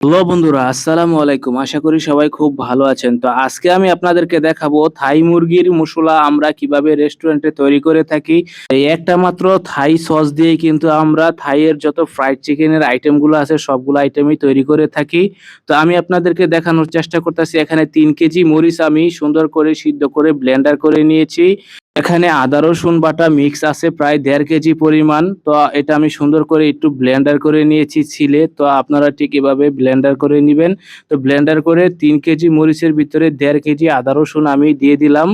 Hello বন্ধুরা, আসসালামু আলাইকুম। আশা করি সবাই খুব ভালো আছেন। তো আজকে আমি আপনাদেরকে দেখাবো থাই মুরগির মশলা আমরা কীভাবে রেস্টুরেন্টে তৈরি করে থাকি। এই একটা মাত্র থাই সস দিয়ে কিন্তু আমরা থাইয়ের যত ফ্রাইড চিকেনের আইটেমগুলো আছে, সবগুলো আইটেমই তৈরি করে থাকি। তো আমি আপনাদেরকে দেখানোর চেষ্টা করতেছি। এখানে তিন কেজি মরিচ আমি সুন্দর করে সিদ্ধ করে ব্লেন্ডার করে নিয়েছি। এখানে আদা, রসুন বাটা মিক্স আছে, প্রায় দেড় কেজি পরিমাণ। তো এটা আমি সুন্দর করে একটু ব্লেন্ডার করে নিয়েছি ছিলে। তো আপনারা ঠিক এভাবে ব্লেন্ডার করে নেবেন। তো ব্লেন্ডার করে তিন কেজি মরিচের ভিতরে দেড় কেজি আদা, রসুন আমি দিয়ে দিলাম।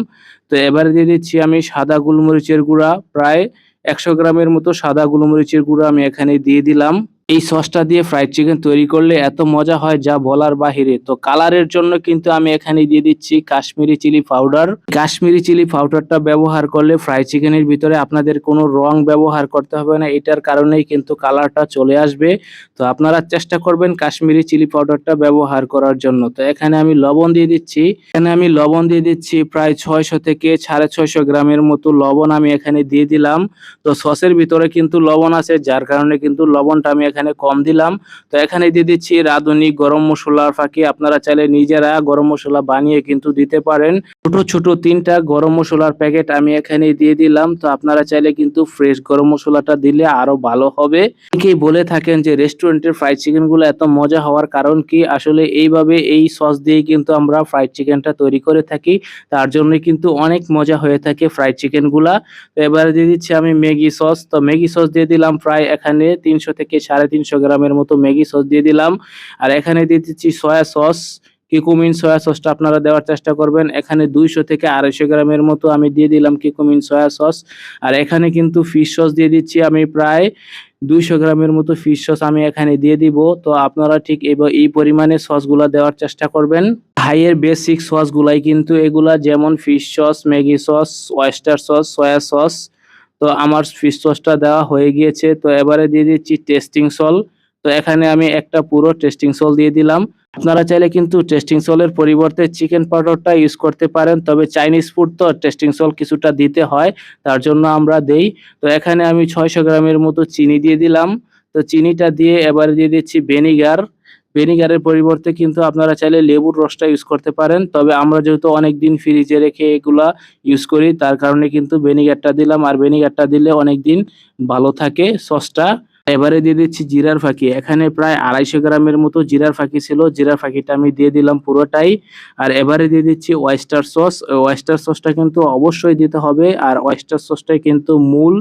তো এবারে দিয়ে দিচ্ছি আমি সাদা গোলমরিচের গুঁড়া। প্রায় একশো গ্রামের মতো সাদা গোলমরিচের গুঁড়া আমি এখানে দিয়ে দিলাম। এই সসটা দিয়ে ফ্রাইড চিকেন তৈরি করলে এত মজা হয় যা বলার বাহিরে। তো কালারের জন্য কিন্তু আমি এখানে দিয়ে দিচ্ছি Kashmiri chilli powder Kashmiri chilli পাউডারটা ব্যবহার করলে ফ্রাইড চিকেনের ভিতরে আপনাদের কোনো রং ব্যবহার করতে হবে না, এটার কারণেই কিন্তু কালারটা চলে আসবে। তো আপনারা চেষ্টা করবেন কাশ্মীরি চিলি পাউডারটা ব্যবহার করার জন্য। তো এখানে আমি লবণ দিয়ে দিচ্ছি। এখানে আমি লবণ দিয়ে দিচ্ছি প্রায় ছয়শো থেকে সাড়ে ছয়শো গ্রামের মতো লবণ আমি এখানে দিয়ে দিলাম। তো সসের ভিতরে কিন্তু লবণ আছে, যার কারণে কিন্তু লবণটা আমি এখানে কম দিলাম। তো এখানে দিয়ে দিচ্ছি রাঁধুনি, গরম মশলার ফাঁকি। আপনারা চাইলে নিজেরা গরম মশলা বানিয়ে কিন্তু দিতে পারেন। ছোট ছোট তিনটা গরম মশলার প্যাকেট আমি এখানে দিয়ে দিলাম। তো আপনারা চাইলে কিন্তু ফ্রেশ গরম মশলাটা দিলে আরও ভালো হবে। অনেকেই বলে থাকেন যে রেস্টুরেন্টের ফ্রাইড চিকেনগুলো এত মজা হওয়ার কারণ কি? আসলে এইভাবে এই সস দিয়ে কিন্তু আমরা ফ্রাইড চিকেনটা তৈরি করে থাকি। তার জন্য কিন্তু অনেক মজা হয়ে থাকে ফ্রাইড চিকেনগুলা তো এবারে দিয়ে দিচ্ছি আমি ম্যাগি সস তো ম্যাগি সস দিয়ে দিলাম প্রায় এখানে তিনশো থেকে সাড়ে তিনশো গ্রামের মতো ম্যাগি সস দিয়ে দিলাম। আর এখানে দিয়ে দিচ্ছি সয়া সস, কিকুমিন সয়া সসটা আপনারা দেওয়ার চেষ্টা করবেন। এখানে দুইশো থেকে আড়াইশো গ্রামের মতো আমি দিয়ে দিলাম কিকুমিন সয়া সস। আর এখানে কিন্তু ফিশ সস দিয়ে দিচ্ছি আমি প্রায় দুইশো গ্রামের মতো ফিশ সস আমি এখানে দিয়ে দিব। তো আপনারা ঠিক এই পরিমাণে সসগুলা দেওয়ার চেষ্টা করবেন। হাইয়ের বেসিক সসগুলাই কিন্তু এগুলা যেমন fish sauce, Maggi sauce, oyster sauce, soya sauce তো আমার ফিশ সসটা দেওয়া হয়ে গিয়েছে। তো এবারে দিয়ে দিচ্ছি টেস্টিং সল তো এখানে আমি একটা পুরো টেস্টিং সল দিয়ে দিলাম। আপনারা চাইলে কিন্তু টেস্টিং সলের পরিবর্তে চিকেন পাউডারটা ইউজ করতে পারেন, তবে চাইনিজ ফুড তো টেস্টিং সল কিছুটা দিতে হয়, তার জন্য আমরা দেই। তো এখানে আমি ছয়শো গ্রামের মতো চিনি দিয়ে দিলাম। তো চিনিটা দিয়ে এবারে দিয়ে দিচ্ছি ভিনিগার ভিনিগারের পরিবর্তে কিন্তু আপনারা চাইলে লেবুর রসটা ইউজ করতে পারেন। তবে আমরা যেহেতু অনেক দিন ফ্রিজে রেখে এগুলা ইউজ করি, তার কারণে কিন্তু ভিনিগারটা দিলাম। আর ভিনিগারটা দিলে অনেক দিন ভালো থাকে সসটা এবারে দিয়ে দিচ্ছি জিরার ফাঁকি। এখানে প্রায় আড়াইশো গ্রামের মতো জিরার ফাঁকি ছিল। জিরার ফাঁকিটা আমি দিয়ে দিলাম পুরোটাই। আর এবারে দিয়ে দিচ্ছি ওয়েস্টার সস ওয়েস্টার সসটা কিন্তু অবশ্যই দিতে হবে। আর ওয়েস্টার সসটাই কিন্তু মূল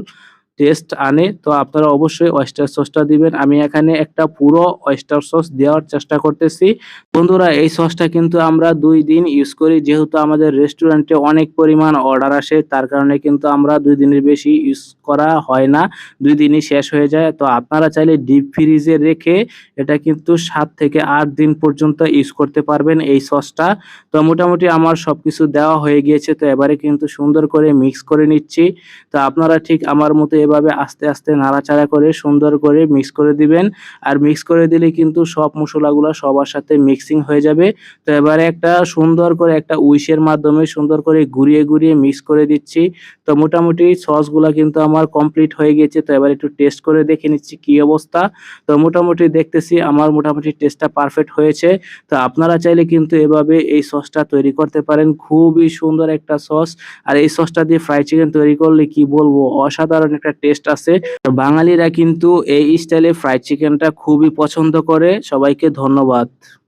টেস্ট আনে, তো আপনারা অবশ্যই ওয়েস্টার সসটা দিবেন। আমি এখানে একটা পুরো ওয়েস্টার সস দেওয়ার চেষ্টা করতেছি। বন্ধুরা, এই সসটা কিন্তু আমরা দুই দিন ইউজ করি। যেহেতু আমাদের রেস্টুরেন্টে অনেক পরিমাণ অর্ডার আসে, তার কারণে কিন্তু আমরা দুই দিনের বেশি ইউজ করা হয় না। দুই দিনই শেষ হয়ে যায়। তো আপনারা চাইলে ডিপ ফ্রিজে রেখে এটা কিন্তু সাত থেকে আট দিন পর্যন্ত ইউজ করতে পারবেন এই সসটা তো মোটামুটি আমার সব কিছু দেওয়া হয়ে গিয়েছে। তো এবারে কিন্তু সুন্দর করে মিক্স করে নিচ্ছি। তো আপনারা ঠিক আমার মতো এভাবে আস্তে আস্তে নাড়াচাড়া করে, সুন্দর করে মিক্স করে দিবেন। আর মিক্স করে দিলে কিন্তু সব মশলাগুলো সবার সাথে মিক্সিং হয়ে যাবে। তো এবারে একটা সুন্দর করে একটা উইশের মাধ্যমে সুন্দর করে ঘুরিয়ে ঘুরিয়ে মিক্স করে দিচ্ছি। তো মোটামুটি সসগুলা কিন্তু আমার কমপ্লিট হয়ে গেছে। তো এবার একটু টেস্ট করে দেখে নিচ্ছি কি অবস্থা। তো মোটামুটি দেখতেছি আমার মোটামুটি টেস্টটা পারফেক্ট হয়েছে। তো আপনারা চাইলে কিন্তু এভাবে এই সসটা তৈরি করতে পারেন। খুবই সুন্দর একটা সস। আর এই সসটা দিয়ে ফ্রাই চিকেন তৈরি করলে কি বলব? অসাধারণ একটা টেস্ট আছে। বাঙালিরা কিন্তু এই স্টাইলে ফ্রাইড চিকেনটা খুবই পছন্দ করে। সবাইকে ধন্যবাদ।